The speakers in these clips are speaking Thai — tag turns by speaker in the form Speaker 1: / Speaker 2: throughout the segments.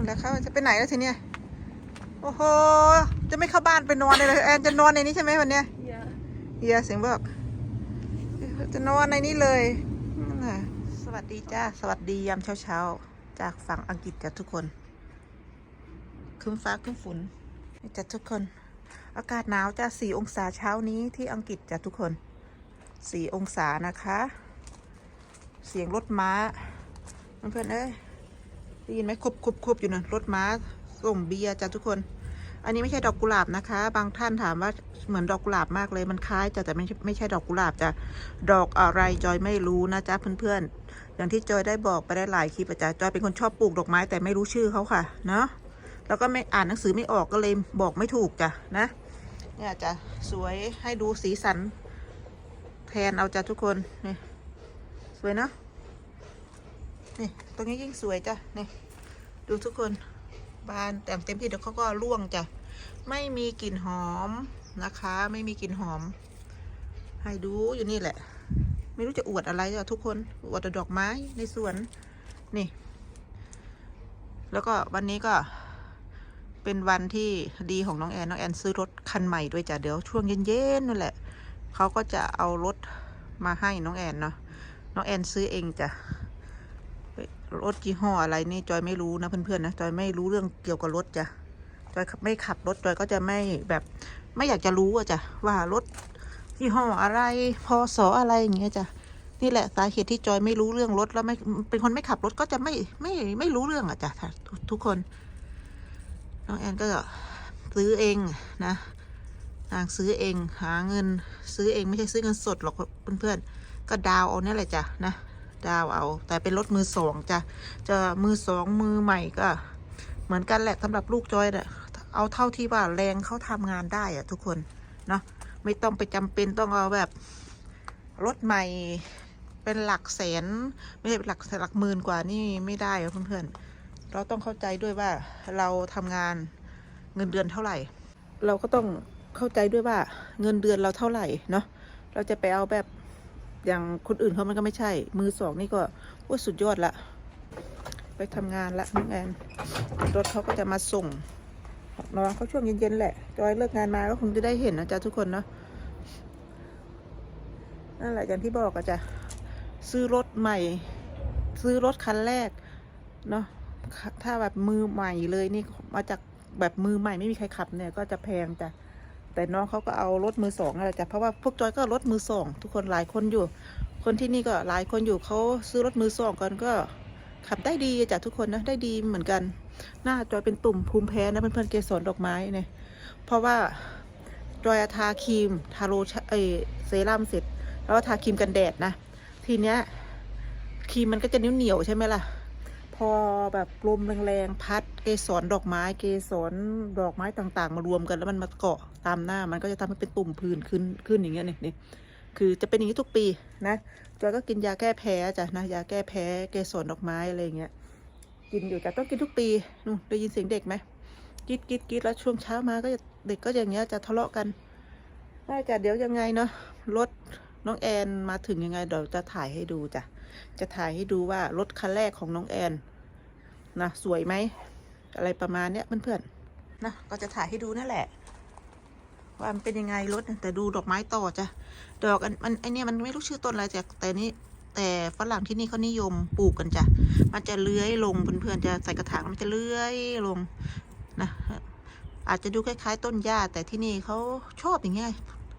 Speaker 1: นู่นแล้วเขาจะไปไหนแล้วทีเนี้ยโอ้โห จะไม่เข้าบ้านไปนอนเลยเหรอแอนจะนอนในนี้ใช่ไหมวันเนี้ย
Speaker 2: Yeah.
Speaker 1: เฮียเสียงบอกจะนอนในนี้เลยนั่นแหละสวัสดีจ้าสวัสดียามเช้าๆ จากฝั่งอังกฤษจ้ะทุกคนครึ้มฟ้าครึ้มฝนนี่จ้ะทุกคน อากาศหนาวจ้ะสี่องศาเช้านี้ที่อังกฤษจ้ะทุกคนสี่องศานะคะ เสียงรถม้า เพื่อนๆเอ้ย ได้ยินไหมครบครบครบอยู่นะรถม้าส่งเบียร์จ้ะทุกคน อันนี้ไม่ใช่ดอกกุหลาบนะคะ บางท่านถามว่าเหมือนดอกกุหลาบมากเลยมันคล้ายจะแต่ไม่ใช่ไม่ใช่ดอกกุหลาบจะดอกอะไรจอยไม่รู้นะจ๊ะเพื่อนๆอย่างที่จอยได้บอกไปได้หลายคลิปจ้ะจอยเป็นคนชอบปลูกดอกไม้แต่ไม่รู้ชื่อเขาค่ะเนาะแล้วก็ไม่อ่านหนังสือไม่ออกก็เลยบอกไม่ถูกจ้ะนะเนี่ยจ้ะสวยให้ดูสีสันแทนเอาจ้ะทุกคนนี่สวยเนาะ นี่ตรงนี้ยิ่งสวยจ้ะนี่ดูทุกคนบานแต่งเต็มที่เดี๋ยวเขาก็ร่วงจ้ะไม่มีกลิ่นหอมนะคะ ไม่มีกลิ่นหอม ให้ดูอยู่นี่แหละ ไม่รู้จะอวดอะไรจ้ะทุกคนอวดแต่ดอกไม้ในสวนนี่ แล้วก็วันนี้ก็เป็นวันที่ดีของน้องแอนน้องแอนซื้อรถคันใหม่ด้วยจ้ะเดี๋ยวช่วงเย็นๆนั่นแหละเขาก็จะเอารถมาให้น้องแอนเนาะน้องแอนซื้อเองจ้ะ รถยี่ห้ออะไรนี่จอยไม่รู้นะเพื่อนๆนะจอยไม่รู้เรื่องเกี่ยวกับรถจ้ะจอยไม่ขับรถจอยก็จะไม่แบบไม่อยากจะรู้อะจ้ะว่ารถยี่ห้ออะไรพศออะไรอย่างเงี้ยจ้ะนี่แหละสาเหตุที่จอยไม่รู้เรื่องรถแล้วไม่เป็นคนไม่ขับรถก็จะไม่ไม่ไม่รู้เรื่องอะจ้ะทุทุกคนน้องแอนก็ซื้อเองนะนางซื้อเองหาเงินซื้อเองไม่ใช่ซื้อเงินสดหรอกเพื่อนๆก็ดาวเอาเนี่ยแหละจ้ะนะ ดาวเอา แต่เป็นรถมือสองจะจะมือสองมือใหม่ก็ เหมือนกันแหละสำหรับลูกจอยเนี่ยเอาเท่าที่ว่าแรงเขาทำงานได้อะทุกคนเนาะไม่ต้องไปจำเป็นต้องเอาแบบรถใหม่เป็นหลักแสน ไม่ใช่หลักหลักหมื่นกว่านี่ไม่ได้อะเพื่อนๆเราต้องเข้าใจด้วยว่าเราทำงานเงินเดือนเท่าไหร่ เราก็ต้องเข้าใจด้วยว่าเงินเดือนเราเท่าไหร่เนาะเราจะไปเอาแบบ อย่างคนอื่นเขามันก็ไม่ใช่ มือสองนี่ก็ว่าสุดยอดละ ไปทำงานละน้องแอนรถเขาก็จะมาส่งน้องเขาช่วงเย็นๆแหละจอยเลิกงานมาก็คงจะได้เห็นนะจ๊ะทุกคนเนาะนั่นแหละอย่างที่บอกอะจ้ะซื้อรถใหม่ ซื้อรถคันแรกเนาะถ้าแบบมือใหม่เลยนี่มาจากแบบมือใหม่ไม่มีใครขับเนี่ย ก็จะแพงจ้ะ แต่น้องเขาก็เอารถมือสองอะไรจ้ะเพราะว่าพวกจอยก็รถมือสองทุกคนหลายคนอยู่ คนที่นี่ก็หลายคนอยู่เขาซื้อรถมือสองกันก็ขับได้ดีจ้ะทุกคนนะได้ดีเหมือนกัน หน้าจอยเป็นตุ่มภูมิแพ้นะเพื่อนๆเกสรดอกไม้เนี่ยเพราะว่าจอยทาครีมทาโรชเอเซรั่มเสร็จ แล้วทาครีมกันแดดนะ ทีเนี้ยครีมมันก็จะเหนียวเหนียวๆใช่ไหมล่ะ อแบบลมแรงๆพัดเกสรดอกไม้เกสรดอกไม้ต่างๆ มารวมกันแล้วมันมาเกาะตามหน้า มันก็จะทำให้เป็นตุ่มผื่นขึ้นขึ้นอย่างเงี้ยนี่คือจะเป็นอย่างนี้ทุกปีนะจอยก็กินยาแก้แพ้จ้ะนะยาแก้แพ้เกสรดอกไม้อะไรเงี้ยกินอยู่จ้ะต้องกินทุกปีนู่นได้ยินเสียงเด็กไหมกรีดกรีดกรีดแล้วช่วงเช้ามาก็เด็กก็อย่างเงี้ยจะทะเลาะกันได้จ้ะเดี๋ยวยังไงเนาะรถน้องแอนมาถึงยังไงเดี๋ยวจะถ่ายให้ดูจ้ะจะถ่ายให้ดูว่ารถคันแรกของน้องแอน นะสวยไหม อะไรประมาณเนี้ยเพื่อนๆนะก็จะถ่ายให้ดูนั่นแหละ ว่ามันเป็นยังไงรถแต่ดูดอกไม้ต่อจ้ะดอกมันไอเนี้ยมันไม่รู้ชื่อต้นอะไรจ้ะแต่นี้แต่ฝรั่งที่นี่เขานิยมปลูกกันจ้ะ มันจะเลื้อยลงเพื่อนๆจะใส่กระถางมันจะเลื้อยลงนะอาจจะดูคล้ายๆ ต้นหญ้าแต่ที่นี่เขาชอบอย่างเงี้ย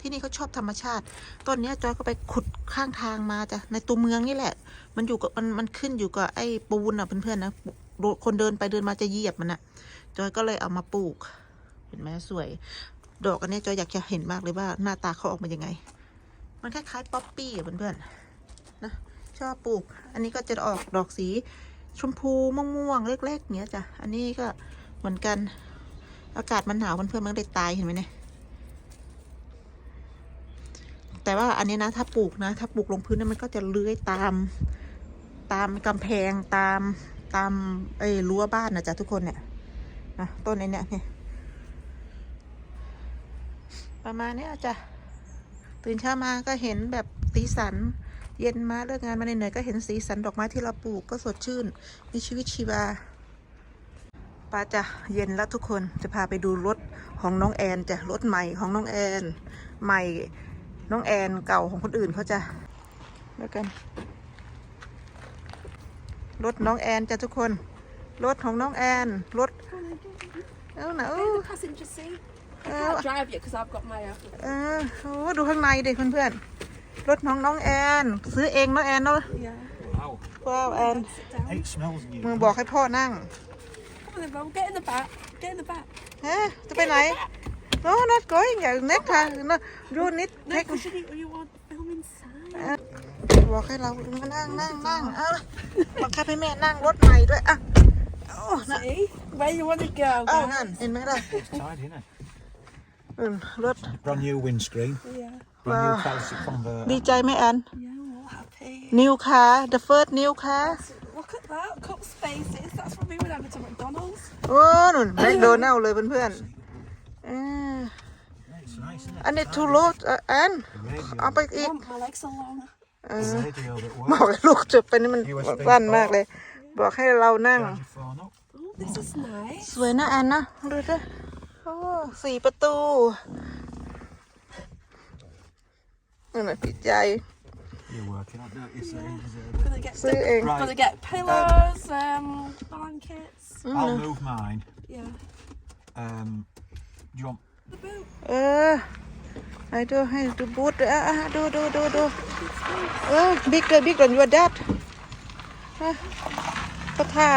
Speaker 1: ที่นี่เขาชอบธรรมชาติ ต้นเนี้ยจอยก็ไปขุดข้างทางมาจ้ะในตัวเมืองนี่แหละ มันอยู่กับมันมันขึ้นอยู่กับไอ้ปูนอะเพื่อนๆนะ คนเดินไปเดินมาจะเหยียบมันอะจอยก็เลยเอามาปลูก เห็นไหมสวย ดอกอันนี้จอยอยากจะเห็นมากเลยว่าหน้าตาเขาออกมายังไง มันคล้ายๆป๊อปปี้อะเพื่อนๆนะชอบปลูก อันนี้ก็จะออกดอกสีชมพูม่วงๆเล็กๆเนี้ยจ้ะอันนี้ก็เหมือนกันอากาศมันหนาวเพื่อนๆมันเลยตายเห็นไหมเนี่ยแต่ว่าอันนี้นะถ้าปลูกนะ ถ้าปลูกลงพื้นนะมันก็จะเลื้อยตาม ตามกำแพงตามตามไอ้รั้วบ้านนะจ๊ะทุกคนเนี่ยนะต้นไอ้เนี่ยเนี่ยประมาณเนี้ยจ้ะตื่นเช้ามาก็เห็นแบบสีสัน เย็นมาเลิกงานมาเหนื่อยก็เห็นสีสันดอกไม้ที่เราปลูกก็สดชื่น มีชีวิตชีวาป้าจะเย็นแล้วทุกคนจะพาไปดูรถของน้องแอนจ้ะรถใหม่ของน้องแอน ใหม่น้องแอนเก่าของคนอื่นเขาจะแล้วกัน รถน้องแอนจ้ะทุกคน รถของน้องแอน รถเอ้าหนะเอ้า
Speaker 2: In the passenger seat. I
Speaker 1: Oh.
Speaker 2: can't drive yet because I've got my uh,
Speaker 1: เออโอ้ดูข้างในดิเพื่อนๆ รถน้องน้องแอน ซื้อเองน้องแอนเนาะ
Speaker 2: yeah.
Speaker 3: Wow.
Speaker 1: ว้าวแอน
Speaker 2: Sit down.
Speaker 3: It smells new.
Speaker 1: มึงบอกให้พ่อนั่ง
Speaker 2: Come on then, Mum. Get in the back. Get in the back.
Speaker 1: ฮะจะไปไหน no not going อย่าง next time no you need
Speaker 2: No,
Speaker 1: take
Speaker 2: because you, need- you want to film inside.
Speaker 1: เออ บอกให้เรามานั่งนั่งนั่งเอาบังคับให้แม่นั่งรถใหม่ด้วยอะโอ้นะ
Speaker 2: See? Where you want to go,
Speaker 1: เอ้า
Speaker 2: guys?
Speaker 1: นั่นเห็นไหมล่ะ
Speaker 3: It's tidy, isn't it?
Speaker 1: อืมรถ
Speaker 3: Brand new windscreen.
Speaker 2: Yeah.
Speaker 3: Brand
Speaker 1: Wow.
Speaker 3: new plastic converter.
Speaker 1: ดีใจไหมแอน
Speaker 2: Yeah, we're all happy.
Speaker 1: new car the first new car
Speaker 2: Look at that. Cup spaces. That's what we would have to McDonald's.
Speaker 1: โอ้หนุนแมคโดนัลเลยเพื่อนๆเออ
Speaker 3: It's nice, isn't it?
Speaker 1: อันนี้ทูโรสแอนเอาไปอีก
Speaker 2: Mum, my legs are long.
Speaker 1: เออ
Speaker 3: The radio that
Speaker 1: บอ
Speaker 3: works.
Speaker 1: กให้ลูกจุดไปนี่มัน
Speaker 3: USB
Speaker 1: สั้นมากเลย บอกให้เรานั่ง
Speaker 3: Charge your phone up.
Speaker 2: Oh, this is nice.
Speaker 1: สวยนะแอนนะ ดูดิโอ้สี่ประตูนั่นแหละพี่ใจ
Speaker 3: You're working on that, you say.
Speaker 2: Gonna get,
Speaker 1: ซื้อเอง
Speaker 3: Right.
Speaker 2: gonna get pillows, um, blankets.
Speaker 3: I'll move mine.
Speaker 2: Yeah.
Speaker 3: Um, do you want
Speaker 1: เออให้ดูให้ดูบูธด้วยอะอะดูดูดูดูเออ บิ๊กเลยบิ๊กกว่ายูดัดก็ท่า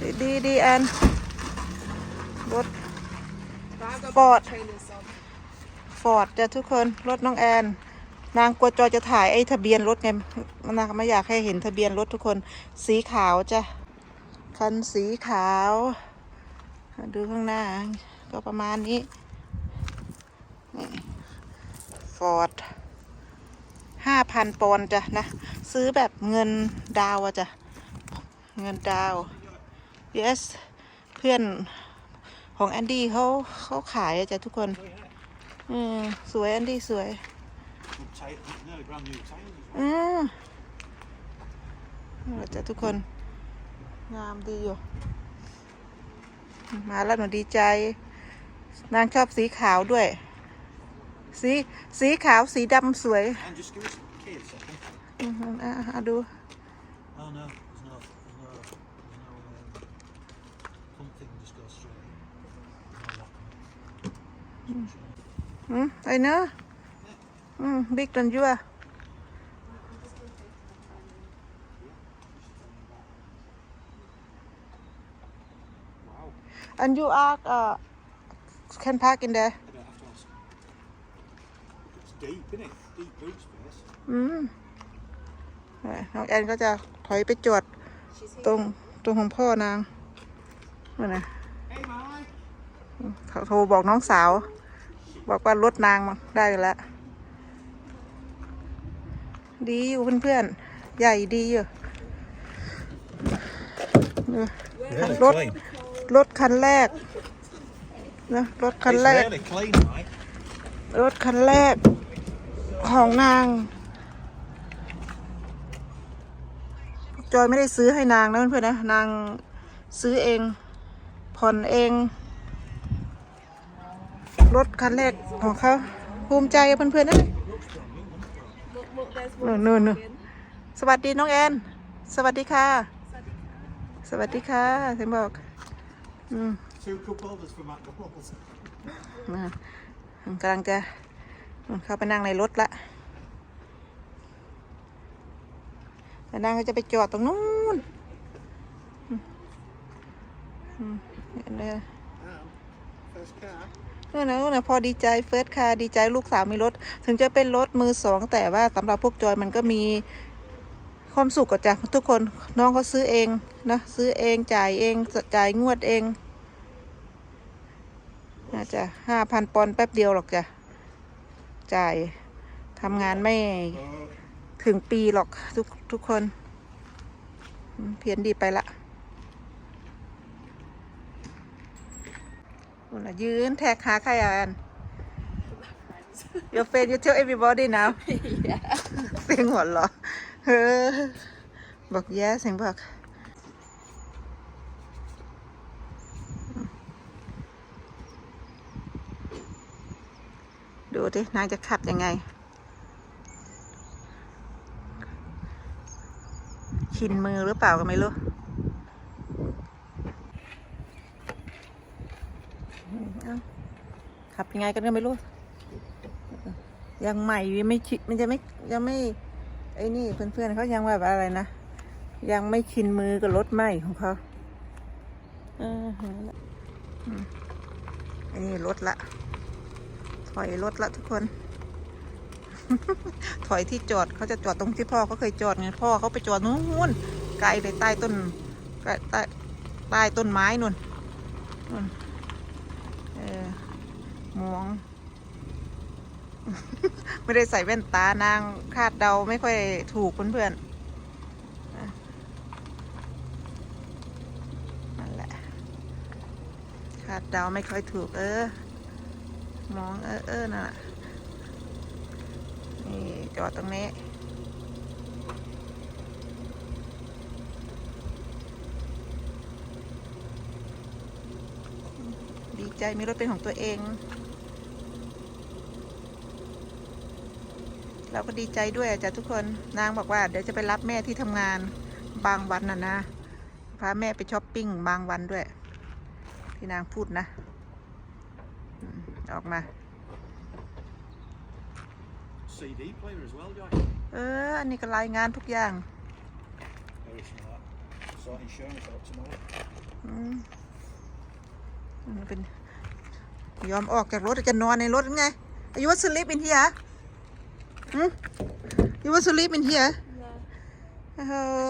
Speaker 1: ดีดีดีแอนรถฟอร์ด
Speaker 2: Trainers on.
Speaker 1: ฟอร์ดจ้ะทุกคนรถน้องแอน นางกลัวจอยจะถ่ายไอ้ทะเบียนรถไงนางไม่อยากให้เห็นทะเบียนรถทุกคน สีขาวจ้ะคันสีขาว ดูข้างหน้า ก็ประมาณนี้ ฟอร์ดห้าพันปอนจ้ะนะ ซื้อแบบเงินดาวอะจ้ะ เงินดาว yes เพื่อนของแอนดี้เขาเขาขายอะจ้ะทุกคน อืมสวยแอนดี้สวย อืมจ้ะทุกคน งามดีอยู่ มาแล้วหนูดีใจ นางชอบสีขาวด้วย สีสีขาวสีดำสวย
Speaker 3: And just give us a key a second.
Speaker 1: อือหืออ่ะอ่ะดู
Speaker 3: Oh no, there's no, there's no, there's no, um, pump thing just goes straight in. No lock.
Speaker 1: อืมไอเนอะอืมบิ๊กตันยัว
Speaker 3: Wow.
Speaker 1: and you are uh, can park in there
Speaker 3: deep, isn't it? Deep boot space.
Speaker 1: อืมน้องแอนก็จะถอยไปจอดตรงตรงของพ่อนางนั่นนะ
Speaker 3: Hey, Mike.
Speaker 1: เขาโทรบอกน้องสาว บอกว่ารถนางมาได้แล้ว ดีอยู่เพื่อนๆ ใหญ่ดีอยู่เออ
Speaker 3: Really
Speaker 1: Rốt.
Speaker 3: clean.
Speaker 1: รถคันแรกนะรถคัน
Speaker 3: It's
Speaker 1: แรก
Speaker 3: really clean, Mike.
Speaker 1: รถคันแรก ของนาง จอยไม่ได้ซื้อให้นางนะเพื่อนๆนะนางซื้อเอง ผ่อนเอง รถคันแรกของเขาภูมิใจอะเพื่อนๆนะ
Speaker 2: Look, look, there's
Speaker 1: นู่น
Speaker 2: one
Speaker 1: นู่นนู่น
Speaker 2: again.
Speaker 1: สวัสดีน้องแอน สวัสดีค่ะ สวัสดีค่ะถึงบอกอืม
Speaker 3: Two cup holders for McDonald's.
Speaker 1: มากำลังจะ เข้าไปนั่งในรถละแต่นางก็จะไปจอดตรงนู้นอืมอืมเนี่ยนู่นนะนู่นะพอดีใจเฟิร์สคาดีใจลูกสาวมีรถ ถึงจะเป็นรถมือสองแต่ว่าสำหรับพวกจอยมันก็มีความสุขกับจ้ะทุกคนน้องเขาซื้อเองนะซื้อเองจ่ายเองจ่ายงวดเองน่าจะห้าพันปอนด์แป๊บเดียวหรอกจ้ะ จ่ายทำงานไม่ถึงปีหรอกทุกทุกคนอืมเพียนดีไปละนู่นน่ะยืนแท็กหาใครอะแอน Your face you tell everybody now เสียงหัวเราะเออบอกแย่เสียงบอก ดูดินางจะขับยังไง ชินมือหรือเปล่าก็ไม่รู้ขับยังไงกันก็ไม่รู้ ยังใหม่ยังไม่ชิมันจะไม่ยังไม่ไอ้นี่เพื่อนๆเขายังแบบอะไรนะ ยังไม่ชินมือกับรถใหม่ของเขาเออหาละอืมอันนี้รถละ อยรถละทุกคน ถอยที่จอดเขาจะจอดตรงที่พ่อเขาเคยจอดไงพ่อเขาไปจอดนู้นไกลเลยใต้ต้นใต้ใต้ใต้ต้นไม้นู่นนู่นเออมอง ไม่ได้ใส่แว่นตานางคาดเดาไม่ค่อยถูกเพื่อนๆอะนั่นแหละคาดเดาไม่ค่อยถูกเออ มองเออเออน่ะนี่จอดตรงนี้ดีใจมีรถเป็นของตัวเอง เราก็ดีใจด้วยอะจ้ะทุกคนนางบอกว่าเดี๋ยวจะไปรับแม่ที่ทำงานบางวันน่ะนะพาแม่ไปช้อปปิ้งบางวันด้วย ที่นางพูดนะ อืมออกมา
Speaker 3: CD player as well, Joy.
Speaker 1: เออ อันนี้ก็รายงานทุกอย่าง
Speaker 3: Very smart. Sort insurance out tomorrow.
Speaker 1: อืมมันเป็นยอมออกจากรถจะนอนในรถหรือไง You want to sleep in here? Hmm? You want to sleep in here?
Speaker 2: No.
Speaker 1: เอ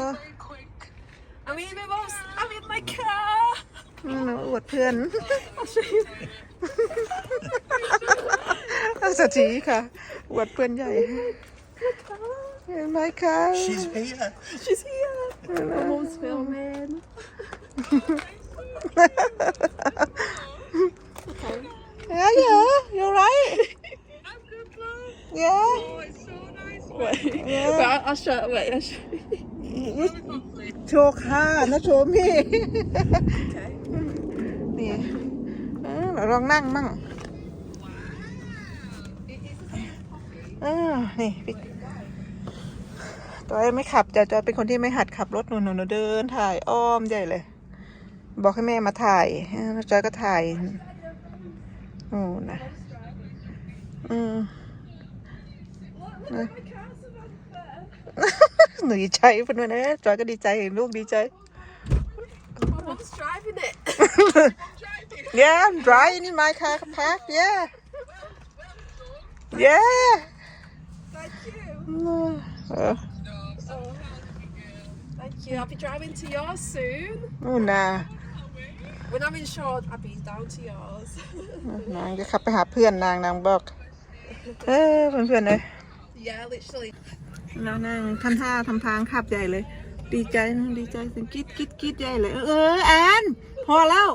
Speaker 1: อ
Speaker 2: Very quick. I'm in my mom's. I'm in my car.
Speaker 1: อืมอวดเพื่อน
Speaker 2: I'll show you.
Speaker 1: สวัสดีค่ะ อวดเพื่อนใหญ่เห็นไหมคะ
Speaker 3: She's here.
Speaker 2: She's here. My mom's filming. okay.
Speaker 1: Yeah, yeah, you're right.
Speaker 2: I'm good, love.
Speaker 1: Yeah.
Speaker 2: Oh, it's so nice. Wait.
Speaker 1: Yeah.
Speaker 2: Wait, I'll, I'll show. Wait, I'll show. you.
Speaker 1: โชว์ค่ะนะโชว์มี่
Speaker 2: Okay.
Speaker 1: นี่เออเราลองนั่งมั่งเออนี่พี่จอยไม่ขับจ้ะจอยเป็นคนที่ไม่หัดขับรถหนูหนูหนูเดินถ่ายอ้อมใหญ่เลย บอกให้แม่มาถ่ายเออแล้วจอยก็ถ่ายโอ้นะอืม
Speaker 2: Look, look at my car's above there.
Speaker 1: หนูดีใจเพื่อนๆนะจอยก็ดีใจเห็นลูกดีใจ
Speaker 2: My mom's driving it.
Speaker 1: Yeah, I'm driving in my car park. Yeah. Yeah.
Speaker 2: Thank you.
Speaker 1: Uh,
Speaker 2: Oh. Thank you. I'll be driving to yours soon.
Speaker 1: นู่นนะ
Speaker 2: When I'm in short, I'll be down to yours.
Speaker 1: นางจะขับไปหาเพื่อนนางนางบอก เออเพื่อนๆเลย
Speaker 2: yeah, literally.
Speaker 1: นางนั่งทำท่าทำทางขับใหญ่เลย ดีใจนะดีใจสิกิดกิดกิดใหญ่เลย เออแอนพอแล้ว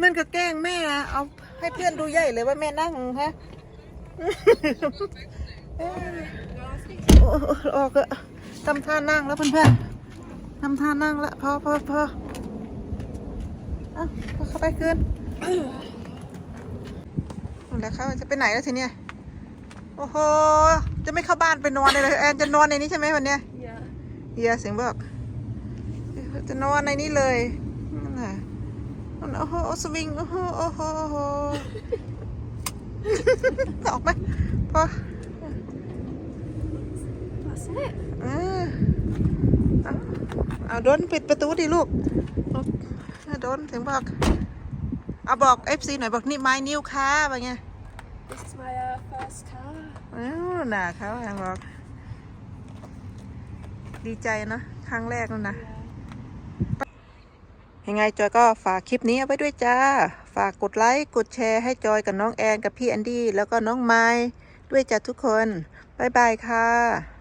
Speaker 1: มันก็แกล้งแม่นะเอาให้เพื่อนดูใหญ่เลยว่าแม่นั่งฮะเออโอ้โอ้ออกก็ทำท่านั่งแล้วเพื่อนๆทำท่านั่งแล้วพอพอพอเอาเอาเข้าไปคืนแล้วเขาจะไปไหนแล้วทีเนี้ยโอ้โห จะไม่เข้าบ้านไปนอนเลยเลยแอนจะนอนในนี้ใช่ไหมวันเนี้ย
Speaker 2: Yeah.
Speaker 1: เฮียเสียงบอก จะนอนในนี้เลยนั่นแหละ มันโอ้โหสวิงโอ้โหโอ้โหโอ้โหออกไหมพอ
Speaker 2: That's it.
Speaker 1: เออเอาเอาโดนปิดประตูดิลูกเอาโดนเสียงบอกเอาบอกเอฟซีหน่อยบอกนี่ไม้นิ้วค้าว่าไง
Speaker 2: This is my uh, first car.
Speaker 1: เอ้าหน่าเขาอะบอก ดีใจเนอะครั้งแรกแล้วนะ ยังไงจอยก็ฝากคลิปนี้เอาไว้ด้วยจ้า ฝากกดไลค์กดแชร์ให้จอยกับน้องแอนกับพี่แอนดี้แล้วก็น้องไม้ด้วยจ้าทุกคน บ๊ายบายค่ะ